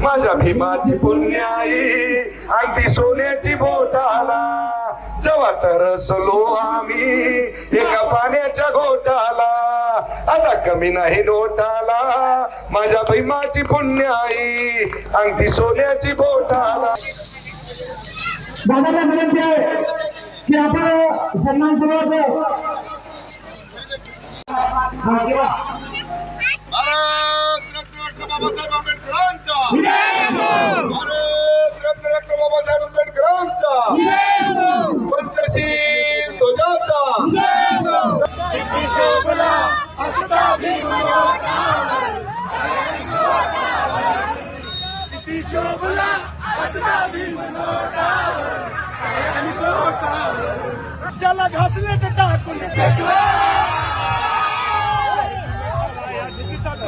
माझ्या भीमाची पुण्याई अगदी सोन्याची बोटाला. तर तरसलो आम्ही एका पाण्याच्या घोटाला. आता कमी नाही नोटाला माझ्या भीमाची पुण्याई अगदी सोन्याची बोटाला. दादाला विनंती आहे की आपण सन्मानपूर्वक बाबासाहेब आंबेडकरांचा. भारत रत्न डॉक्टर बाबासाहेब आंबेडकरांचा. पंचशील ध्वजाचा. त्याला घासले टाकून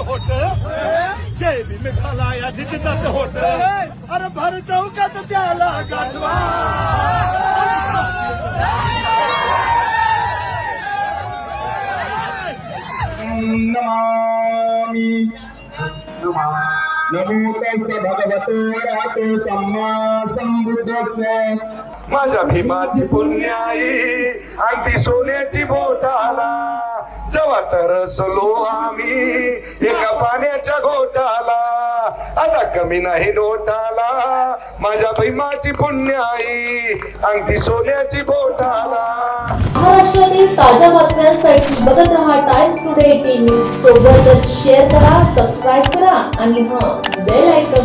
होत? जय भीम घालाया जिजितात होत? अरे भर चौकात त्याला गाठवा. नमामि नमो तस्य भगवतो अरहतो सम्मा सम्बुद्धस्य। माझ्या भीमाची पुण्याई अगदी सोन्याची बोटाला। जेव्हा तरसलो आम्ही एका पाण्याच्या घोटाला आता कमी नाही नोटाला. माझ्या भीमाची पुण्याई अंगठी सोन्याची बोटाला. महाराष्ट्रातील ताज्या बातम्यांसाठी बघत रहा टाइम्स टुडे टीव्ही सोबतच शेअर करा सबस्क्राईब करा आणि हा बेल आयकॉन